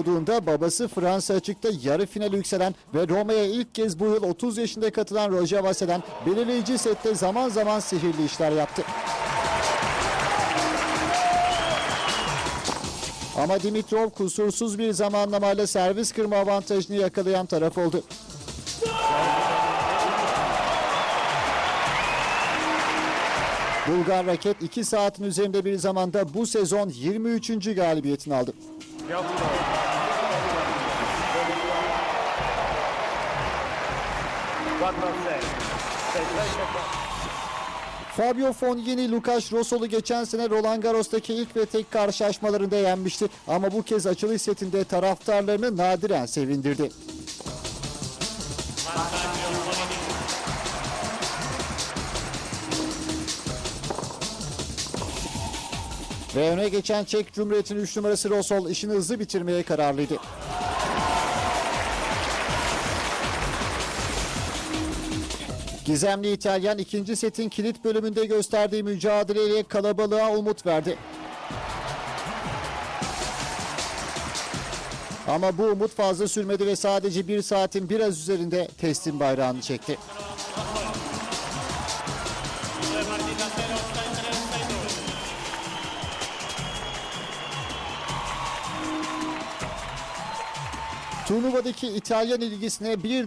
olduğunda babası Fransa açıkta yarı finale yükselen ve Roma'ya ilk kez bu yıl 30 yaşında katılan Roger Vasse'den belirleyici sette zaman zaman sihirli işler yaptı. Ama Dimitrov kusursuz bir zamanlamayla servis kırma avantajını yakalayan taraf oldu. Bulgar raket 2 saatin üzerinde bir zamanda bu sezon 23. galibiyetini aldı. Fabio Fognini, Lukas Rossol'u geçen sene Roland Garros'taki ilk ve tek karşılaşmalarında yenmişti. Ama bu kez açılış setinde taraftarlarını nadiren sevindirdi. Ve öne geçen Çek Cumhuriyeti'nin 3 numarası Rossol işini hızlı bitirmeye kararlıydı. Gizemli İtalyan ikinci setin kilit bölümünde gösterdiği mücadeleyle kalabalığa umut verdi. Ama bu umut fazla sürmedi ve sadece bir saatin biraz üzerinde teslim bayrağını çekti. Turnuvadaki İtalyan ilgisine bir